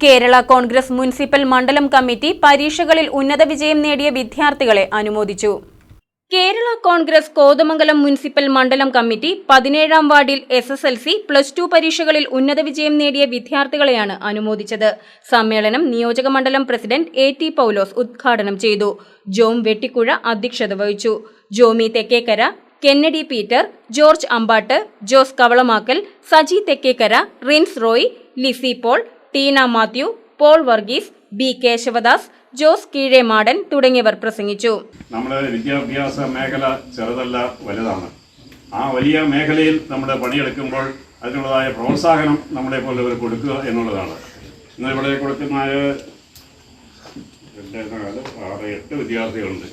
Kerala Congress municipal മണ്ഡലം committee പരീക്ഷകളിൽ ഉന്നത വിജയം നേടിയ വിദ്യാർത്ഥികളെ അനുമോദിച്ചു. കേരള കോൺഗ്രസ് കോതമംഗലം മുനിസിപ്പൽ മണ്ഡലം കമ്മിറ്റി പതിനേഴാം വാർഡിൽ S S L C plus two പരീക്ഷകളിൽ ഉന്നത വിജയം നേടിയ വിദ്യാർത്ഥികളെയാണ് അനുമോദിച്ചത്. സമ്മേളനം നിയോജക മണ്ഡലം പ്രസിഡന്റ് എ ടി പൌലോസ് ഉദ്ഘാടനം ചെയ്തു. ജോം വെട്ടിക്കുഴ അധ്യക്ഷത വഹിച്ചു. ജോമി തെക്കേക്കര കെന്നഡി പീറ്റർ ജോർജ് അമ്പാട്ട് ജോസ് കവളമാക്കൽ സജി തെക്കേക്കര റിൻസ് റോയ് ലിസി പോൾ ടീന മാത്യു പോൾ വർഗീസ് ബി കേശവദാസ് ജോസ് കീഴേമാടൻ തുടങ്ങിയവർ പ്രസംഗിച്ചു. നമ്മുടെ വിദ്യാഭ്യാസ മേഖല ചെറുതല്ല വലുതാണ്. ആ വലിയ മേഖലയിൽ നമ്മൾ പണിയെടുക്കുമ്പോൾ അതിനുള്ളതായ പ്രോത്സാഹനം നമ്മളെ പോലുള്ളവർ കൊടുക്കുക എന്നുള്ളതാണ്. ഇന്ന് ഇവിടെ കൊടുക്കുന്ന ആറ് എട്ട് വിദ്യാർത്ഥികളുണ്ട്.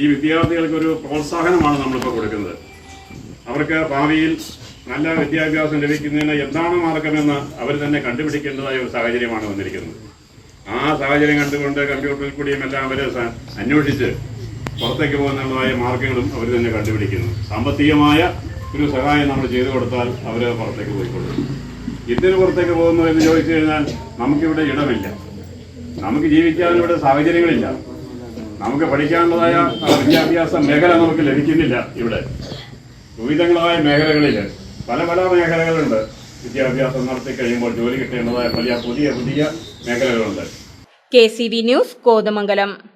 ഈ വിദ്യാർത്ഥികൾക്കൊരു പ്രോത്സാഹനമാണ് നമ്മളിപ്പോൾ കൊടുക്കുന്നത്. അവർക്ക് ഭാവിയിൽ നല്ല വിദ്യാഭ്യാസം ലഭിക്കുന്നതിന് എന്താണ് മാർഗമെന്ന് അവർ തന്നെ കണ്ടുപിടിക്കേണ്ടതായ ഒരു സാഹചര്യമാണ് വന്നിരിക്കുന്നത്. ആ സാഹചര്യം കണ്ടുകൊണ്ട് കമ്പ്യൂട്ടറിൽ കൂടിയും എല്ലാം അവർ സ- അന്വേഷിച്ച് പുറത്തേക്ക് പോകുന്നതായ മാർഗങ്ങളും അവർ തന്നെ കണ്ടുപിടിക്കുന്നു. സാമ്പത്തികമായ ഒരു സഹായം നമ്മൾ ചെയ്തു കൊടുത്താൽ അവർ പുറത്തേക്ക് പോയിക്കൊള്ളും. ഇതിന് പുറത്തേക്ക് പോകുന്നു എന്ന് ചോദിച്ചു കഴിഞ്ഞാൽ നമുക്കിവിടെ ഇടമില്ല. നമുക്ക് ജീവിക്കാൻ ഇവിടെ സാഹചര്യങ്ങളില്ല. നമുക്ക് പഠിക്കാനുള്ളതായ വിദ്യാഭ്യാസ മേഖല നമുക്ക് ലഭിക്കുന്നില്ല ഇവിടെ. വിവിധങ്ങളായ മേഖലകളിൽ പല പല മേഖലകളുണ്ട്. വിദ്യാഭ്യാസം നടത്തി കഴിയുമ്പോൾ ജോലി കിട്ടേണ്ടതായ പല പുതിയ പുതിയ മേഖലകളുണ്ട്. K News Kothamangalam.